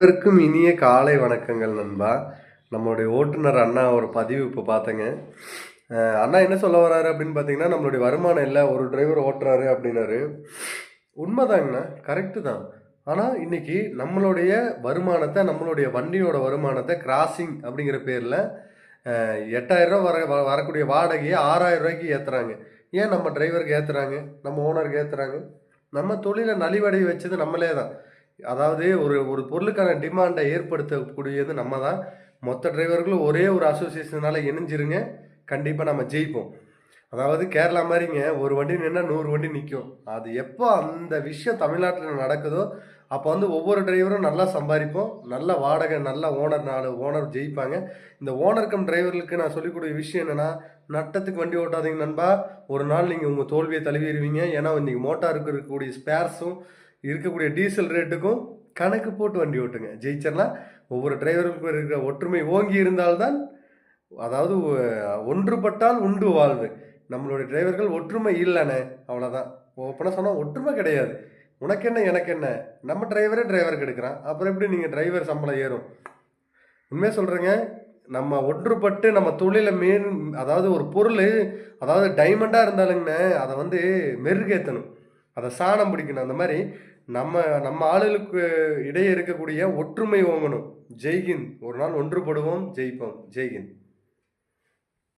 அனைவருக்கும் இனிய காலை வணக்கங்கள் நண்பா. நம்மளுடைய ஓட்டுநர் அண்ணா ஒரு பதிவு இப்போ பார்த்தேங்க. அண்ணா என்ன சொல்ல வராரு அப்படின்னு பார்த்தீங்கன்னா நம்மளுடைய வருமானம் இல்லை ஒரு டிரைவர் ஓட்டுறாரு அப்படின்னாரு. உண்மைதாங்கண்ணா கரெக்டு தான். ஆனால் இன்னைக்கு நம்மளுடைய வருமானத்தை நம்மளுடைய வண்டியோட வருமானத்தை கிராசிங் அப்படிங்கிற பேரில் எட்டாயிரம் வர வ- வரக்கூடிய வாடகையை ஆறாயிரம் ரூபாய்க்கு ஏற்றுறாங்க ஏன் நம்ம டிரைவருக்கு ஏற்றுறாங்க நம்ம ஓனருக்கு ஏற்றுறாங்க நம்ம தொழிலை நலிவடை வச்சது நம்மளே தான். அதாவது ஒரு ஒரு பொருளுக்கான டிமாண்டை ஏற்படுத்தக்கூடியது நம்ம தான் மொத்த டிரைவர்களும் ஒரே ஒரு அசோசியேஷனால் இணைஞ்சிருங்க. கண்டிப்பாக நம்ம ஜெயிப்போம். அதாவது கேரளா மாதிரிங்க ஒரு வண்டி நின்னா நூறு வண்டி நிற்கும் அது எப்போ அந்த விஷயம் தமிழ்நாட்டில் நடக்குதோ அப்போ வந்து ஒவ்வொரு டிரைவரும் நல்லா சம்பாதிப்போம். நல்ல வாடகை நல்ல ஓனர் நாலு ஓனர் ஜெயிப்பாங்க. இந்த ஓனர் கம் டிரைவர்களுக்கு நான் சொல்லிக்கூடிய விஷயம் என்னென்னா நட்டத்துக்கு வண்டி ஓட்டாதீங்க நண்பா. ஒரு நாள் நீங்கள் உங்கள் தோல்வியை தழுவிடுவீங்க. ஏன்னா இன்றைக்கி மோட்டாருக்கு இருக்கக்கூடிய ஸ்பேர்ஸும் இருக்கக்கூடிய டீசல் ரேட்டுக்கும் கணக்கு போட்டு வண்டி ஓட்டுங்க. ஜெயிச்சிடலாம் ஒவ்வொரு டிரைவருக்கும் இருக்கிற ஒற்றுமை ஓங்கி இருந்தால்தான் அதாவது ஒன்றுபட்டால் உண்டு வாழ்வு. நம்மளுடைய டிரைவர்கள் ஒற்றுமை இல்லைண்ணே அவ்வளோதான் ஓப்பனாக சொன்னால் ஒற்றுமை கிடையாது. உனக்கு என்ன எனக்கு என்ன நம்ம டிரைவரே டிரைவருக்கு எடுக்கிறான் அப்புறம் எப்படி நீங்கள் டிரைவர் சம்பளம் ஏறும்? உண்மையாக சொல்கிறேங்க நம்ம ஒன்றுபட்டு நம்ம தொழிலை மேன் அதாவது ஒரு பொருள் அதாவது டைமண்டாக இருந்தாலுங்கண்ணே அதை வந்து மெருகேற்றணும் அதை சாணம் பிடிக்கணும். அந்த மாதிரி நம்ம நம்ம ஆளுகளுக்கு இடையே இருக்கக்கூடிய ஒற்றுமை ஓங்கணும். ஜெய்ஹிந்த் ஒரு நாள் ஒன்றுபடுவோம் ஜெயிப்போம். ஜெய்ஹிந்த்